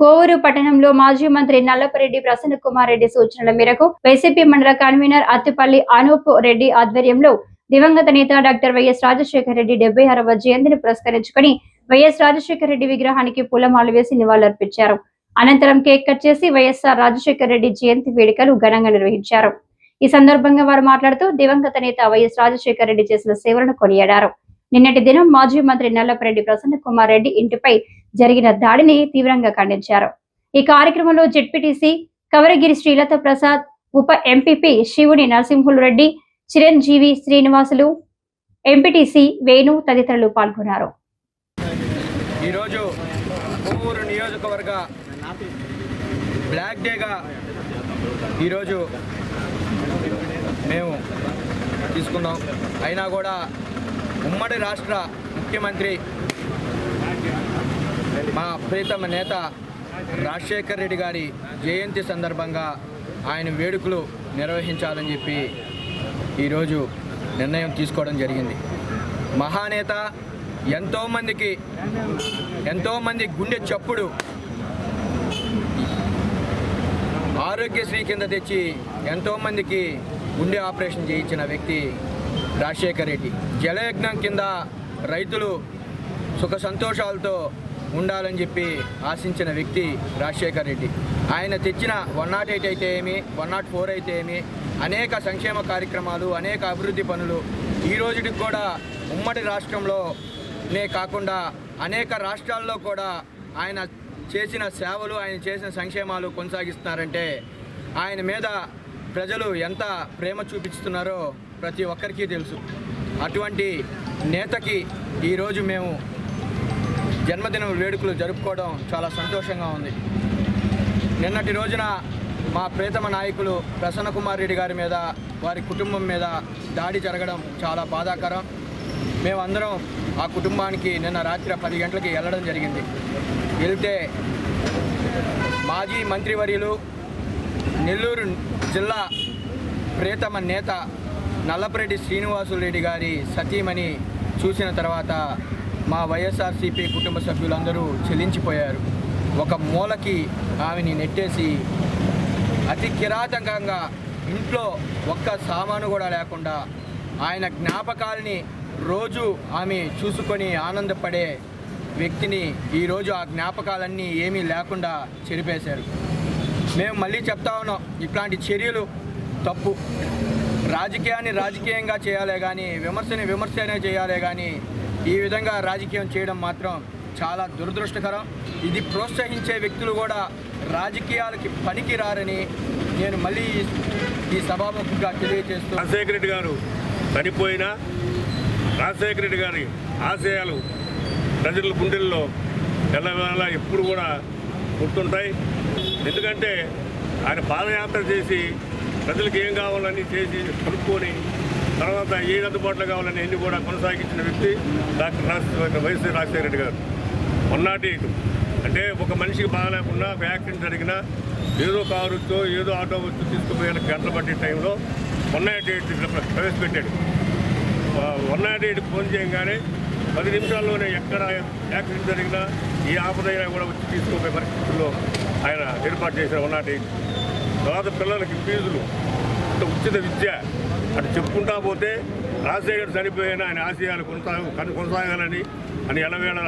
కోవూరు పట్టణంలో మాజీ మంత్రి నల్లపరెడ్డి ప్రసన్న కుమార్ రెడ్డి సూచనల మేరకు వైసీపీ మండల కన్వీనర్ అత్తిపల్లి అనూప్ రెడ్డి ఆధ్వర్యంలో దివంగత నేత డాక్టర్ వైఎస్ రాజశేఖర రెడ్డి డెబ్బై ఆరవ జయంతిని పురస్కరించుకొని వైఎస్ రాజశేఖర రెడ్డి విగ్రహానికి పూలమాలు వేసి నివాళులర్పించారు. అనంతరం కేక్ కట్ చేసి వైఎస్ఆర్ రాజశేఖర రెడ్డి జయంతి వేడుకలు ఘనంగా నిర్వహించారు. ఈ సందర్భంగా వారు మాట్లాడుతూ దివంగత నేత వైఎస్ రాజశేఖర రెడ్డి చేసిన సేవలను కొనియాడారు. నిన్నటి దినం మాజీ మంత్రి నల్లపరెడ్డి ప్రసన్న కుమార్ రెడ్డి ఇంటిపై జరిగిన దాడిని తీవ్రంగా ఖండించారు. ఈ కార్యక్రమంలో జెడ్పీటీసీ కవరగిరి శ్రీలత ప్రసాద్ ఉప ఎంపీపీ శివుని నరసింహులు రెడ్డి చిరంజీవి శ్రీనివాసులు ఎంపీటీసీ వేణు తదితరులు పాల్గొన్నారు. ఈరోజు కొవ్వూరు నియోజకవర్గ బ్లాక్ డేగా ఈరోజు మేము తీసుకున్నాం. అయినా కూడా ఉమ్మడి రాష్ట్ర ముఖ్యమంత్రి మా ప్రీతమ నేత రాజశేఖర్ రెడ్డి గారి జయంతి సందర్భంగా ఆయన వేడుకలు నిర్వహించాలని చెప్పి ఈరోజు నిర్ణయం తీసుకోవడం జరిగింది. మహానేత ఎంతోమందికి ఎంతోమంది గుండె చప్పుడు ఆరోగ్యశ్రీ కింద తెచ్చి ఎంతోమందికి గుండె ఆపరేషన్ చేయించిన వ్యక్తి రాజశేఖర్ రెడ్డి. జలయజ్ఞం కింద రైతులు సుఖ సంతోషాలతో ఉండాలని చెప్పి ఆశించిన వ్యక్తి రాజశేఖర్ రెడ్డి. ఆయన తెచ్చిన వన్ నాట్ ఎయిట్ అయితే ఏమి వన్ నాట్ ఫోర్ అయితే ఏమి అనేక సంక్షేమ కార్యక్రమాలు అనేక అభివృద్ధి పనులు ఈ రోజుకి కూడా ఉమ్మడి రాష్ట్రంలోనే కాకుండా అనేక రాష్ట్రాల్లో కూడా ఆయన చేసిన సేవలు ఆయన చేసిన సంక్షేమాలు కొనసాగిస్తున్నారంటే ఆయన మీద ప్రజలు ఎంత ప్రేమ చూపిస్తున్నారో ప్రతి ఒక్కరికి తెలుసు. అటువంటి నేతకి ఈరోజు మేము జన్మదిన వేడుకలు జరుపుకోవడం చాలా సంతోషంగా ఉంది. నిన్నటి రోజున మా ప్రేతమ నాయకులు ప్రసన్న కుమార్ రెడ్డి గారి మీద వారి కుటుంబం మీద దాడి జరగడం చాలా బాధాకరం. మేమందరం ఆ కుటుంబానికి నిన్న రాత్రి పది గంటలకి వెళ్ళడం జరిగింది. వెళ్తే మాజీ మంత్రివర్యులు నెల్లూరు జిల్లా ప్రేతమ నేత నల్లపరెడ్డి శ్రీనివాసులు రెడ్డి గారి సతీమణి చూసిన తర్వాత మా వైఎస్ఆర్సీపీ కుటుంబ సభ్యులందరూ చెల్లించిపోయారు ఒక మూలకి ఆమెని నెట్టేసి అతి కిరాతకంగా ఇంట్లో ఒక్క సామాను కూడా లేకుండా ఆయన జ్ఞాపకాలని రోజు ఆమె చూసుకొని ఆనందపడే వ్యక్తిని ఈరోజు ఆ జ్ఞాపకాలన్నీ ఏమీ లేకుండా చెరిపేశారు. మేము మళ్ళీ చెప్తా ఉన్నాం ఇట్లాంటి చర్యలు తప్పు. రాజకీయాన్ని రాజకీయంగా చేయాలే కానీ విమర్శని విమర్శనే చేయాలే కానీ ఈ విధంగా రాజకీయం చేయడం మాత్రం చాలా దురదృష్టకరం. ఇది ప్రోత్సహించే వ్యక్తులు కూడా రాజకీయాలకి పనికి రారని నేను మళ్ళీ ఈ- ఈ సభాముఖంగా తెలియజేస్తూ రాజశేఖర రెడ్డి గారు చనిపోయినా రాజశేఖర రెడ్డి గారి ఆశయాలు ప్రజల గుండెల్లో ఎల్లవేళ ఎప్పుడు కూడా గుర్తుంటాయి. ఎందుకంటే ఆయన పాదయాత్ర చేసి ప్రజలకు ఏం కావాలని చేసి కనుక్కొని తర్వాత ఏడు అందుబాటులో కావాలని అన్ని కూడా కొనసాగించిన వ్యక్తి డాక్టర్ రాజశేఖర వైఎస్ రాజశేఖర రెడ్డి గారు. మొన్నటి అంటే ఒక మనిషికి బాగాలేకుండా ఒక యాక్సిడెంట్ జరిగినా ఏదో కారు వచ్చో ఏదో ఆటో వచ్చో తీసుకుపోయే గంటలు పట్టే టైంలో వన్ నాట్ ఎయిట్ ప్రవేశపెట్టాడు. వన్ నాట్ ఎయిట్ ఫోన్ చేయగానే పది నిమిషాల్లోనే ఎక్కడ యాక్సిడెంట్ జరిగినా ఈ ఆపదైనా కూడా వచ్చి తీసుకుపోయే పరిస్థితుల్లో ఆయన ఏర్పాటు చేసిన వన్ నాట్ ఎయిట్ తర్వాత పిల్లలకి ఫీజులు. ఉచిత విద్య. అటు చెప్పుకుంటా పోతే రాజశేఖర్ చనిపోయిన ఆయన ఆశయాలు కొనసాగ కొనసాగాలని అని ఎలవేళ